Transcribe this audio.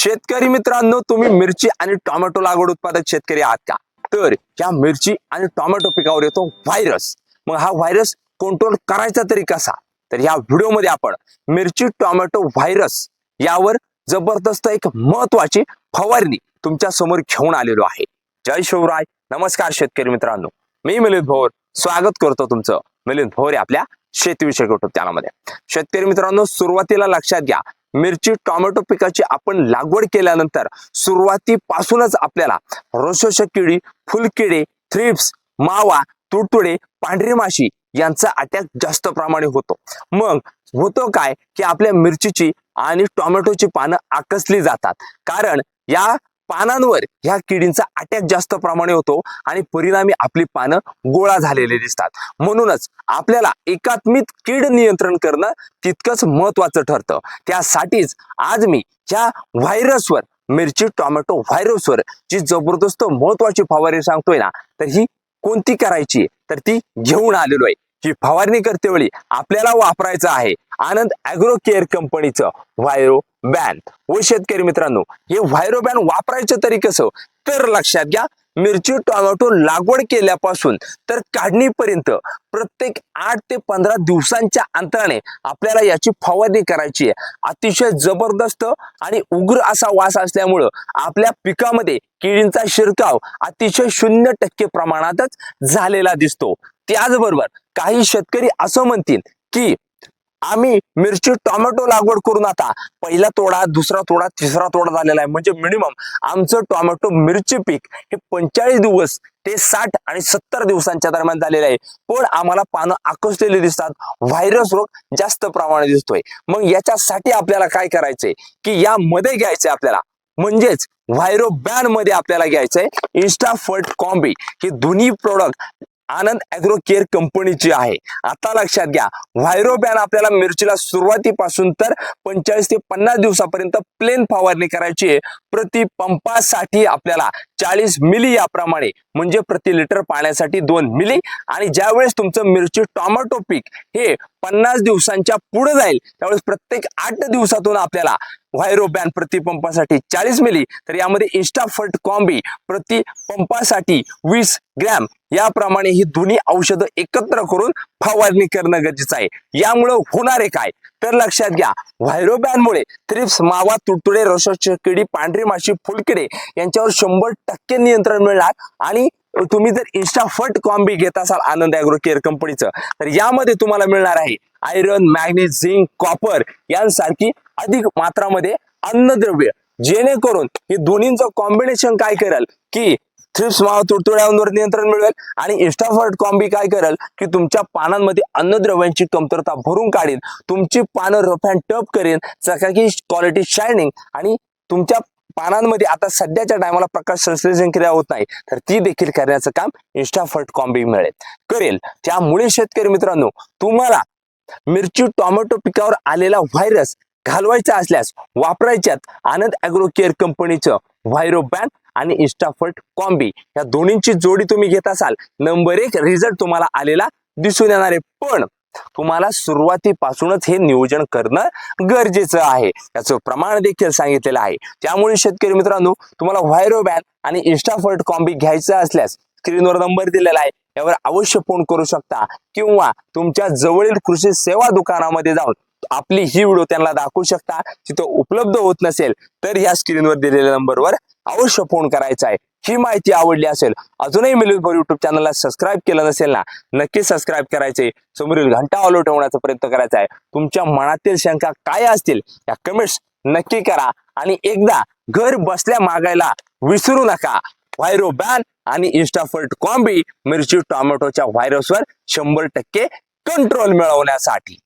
शेतकरी मित्रांनो तुम्ही मिरची आणि टोमॅटो लागवड उत्पादक शेतकरी आहात का? तर या मिरची आणि टोमॅटो पिकावर येतो व्हायरस. मग हा व्हायरस कंट्रोल करायचा तरी कसा? तर या व्हिडिओमध्ये आपण मिरची टोमॅटो व्हायरस यावर जबरदस्त एक महत्वाची फवारणी तुमच्यासमोर घेऊन आलेलो आहे. जय शिवराय. नमस्कार शेतकरी मित्रांनो. मी मिलिंद भोर. स्वागत करतो तुमचं मिलिंद भोर आपल्या शेतीविषयक युट्यूब चॅनलमध्ये शेतकरी मित्रांनो सुरुवातीला लक्षात घ्या. मिरची टोमॅटो पिकाची आपण लागवड केल्यानंतर सुरुवातीपासूनच आपल्याला रोशोश किडी फुलकिडे थ्रिप्स मावा तुडतुडे पांढरी माशी यांचा अटॅक जास्त प्रमाणे होतो. मग होतो काय की आपल्या मिरचीची आणि टोमॅटोची पानं आकसली जातात. कारण या पानांवर ह्या किडींचा अटॅक जास्त प्रमाणे होतो आणि परिणामी आपली पानं गोळा झालेले दिसतात. म्हणूनच आपल्याला एकात्मिक कीड नियंत्रण करणं तितकंच महत्वाचं ठरतं. त्यासाठीच आज मी ह्या व्हायरसवर मिरची टोमॅटो व्हायरसवर जी जबरदस्त महत्वाची फवारणी सांगतोय ना तर ही कोणती करायची तर ती घेऊन आलेलो आहे. ही फवारणी करते वेळी आपल्याला वापरायचं आहे आनंद अॅग्रो केअर कंपनीचं व्हायरो बॅन व हो शेतकरी मित्रांनो हे व्हायरो बॅन वापरायचं तरी कसं? तर लक्षात घ्या मिरची टोमॅटो लागवड केल्यापासून तर काढणीपर्यंत प्रत्येक आठ ते पंधरा दिवसांच्या अंतराने आपल्याला याची फवारणी करायची आहे. अतिशय जबरदस्त आणि उग्र असा वास असल्यामुळं आपल्या पिकामध्ये किडींचा शिरकाव अतिशय शून्य टक्के प्रमाणातच झालेला दिसतो. त्याचबरोबर काही शेतकरी असं म्हणतील की आम्ही मिरची टोमॅटो लागवड करून आता पहिला तोडा दुसरा तोडा तिसरा तोडा झालेला आहे. म्हणजे मिनिमम आमचं टोमॅटो मिरची पीक हे पंचेचाळीस दिवस ते साठ आणि सत्तर दिवसांच्या दरम्यान झालेलं आहे. पण आम्हाला पानं आकसलेली दिसतात. व्हायरस रोग जास्त प्रमाणात दिसतोय. मग याच्यासाठी आपल्याला काय करायचंय? की यामध्ये घ्यायचंय आपल्याला. म्हणजेच व्हायरो बॅनमध्ये आपल्याला घ्यायचंय. इन्स्टाफर्ट कॉम्बी ही दोन्ही प्रोडक्ट आनंद अॅग्रो केअर कंपनीची आहे. आता लक्षात घ्या व्हायरो बॅन आपल्याला मिरचीला सुरुवातीपासून तर पंचेचाळीस ते पन्नास दिवसापर्यंत प्लेन फवारणी करायची आहे. प्रति पंपासाठी आपल्याला चाळीस मिली याप्रमाणे म्हणजे प्रति लिटर पाण्यासाठी दोन मिली. आणि ज्यावेळेस तुमचं मिरची टॉमॅटो पीक हे पन्नास दिवसांच्या पुढे जाईल त्यावेळेस प्रत्येक आठ दिवसातून आपल्याला व्हायरो बॅन प्रति पंपासाठी चाळीस मिली. तर यामध्ये इन्स्टाफर्ट कॉम्बी प्रति पंपासाठी वीस ग्रॅम याप्रमाणे ही दोन्ही औषधं एकत्र करून फवारणी करणं गरजेचं आहे. यामुळं होणार आहे काय? तर लक्षात घ्या व्हायरोबॅनमुळे थ्रिप्स मावा तुडतुडे रसोची किडी पांढरी माशी फुलकिडे यांच्यावर शंभर टक्के नियंत्रण मिळणार आणि तुम्ही जर इन्स्टाफर्ट कॉम्बी घेत असाल आनंद अॅग्रो केअर कंपनीचं तर यामध्ये तुम्हाला मिळणार आहे आयरन मॅग्नेस झिंक कॉपर यांसारखी अधिक मात्रामध्ये अन्नद्रव्य. जेणेकरून हे दोन्हींचं कॉम्बिनेशन काय करेल? की थ्रिप्स मावा तुडतुड्यांवर नियंत्रण मिळवेल. आणि इस्टाफर्ट कॉम्बी काय करेल की तुमच्या पानांमध्ये अन्नद्रव्यांची कमतरता भरून काढेल तुमची पानं रफ अँड टप करेल चकाकी क्वालिटी शायनिंग आणि तुमच्या पानांमध्ये आता सध्याच्या टायमाला प्रकाश संश्लेषण क्रिया होत नाही. तर ती देखील करण्याचं काम इन्स्टाफर्ट कॉम्बी मिळेल. करेल. त्यामुळे शेतकरी मित्रांनो तुम्हाला मिरची टोमॅटो पिकावर आलेला व्हायरस घालवायचा असल्यास वापरायच्यात आनंद अॅग्रो केअर कंपनीचं व्हायरो बॅन आणि इन्स्टाफर्ट कॉम्बी या दोन्हींची जोडी तुम्ही घेत असाल नंबर एक रिझल्ट तुम्हाला आलेला दिसून येणार आहे. पण तुम्हाला सुरुवातीपासूनच हे नियोजन करणं गरजेचं आहे. याचं प्रमाण देखील सांगितलेलं आहे. त्यामुळे शेतकरी मित्रांनो तुम्हाला व्हायरो बॅन आणि इन्स्टाफर्ट कॉम्बी घ्यायचं असल्यास स्क्रीनवर नंबर दिलेला आहे. यावर अवश्य फोन करू शकता. किंवा तुमच्या जवळील कृषी सेवा दुकानामध्ये जाऊन आपली ही व्हिडिओ त्यांना दाखवू शकता. तिथं उपलब्ध होत नसेल तर या स्क्रीनवर दिलेल्या नंबरवर अवश्य फोन करायचा आहे. ही माहिती आवडली असेल अजूनही मिलिंद भोर युट्यूब चॅनलला सबस्क्राईब केलं नसेल ना नक्की सबस्क्राईब करायचे. समोरील घंटा ऑलो ठेवण्याचा प्रयत्न करायचा आहे. तुमच्या मनातील शंका काय असतील या कमेंट्स नक्की करा. आणि एकदा घर बसल्या मागायला विसरू नका. व्हायरो बॅन आणि इन्स्टाफर्ट कॉम्बी मिरची टॉमॅटोच्या व्हायरसवर शंभर टक्के कंट्रोल मिळवण्यासाठी.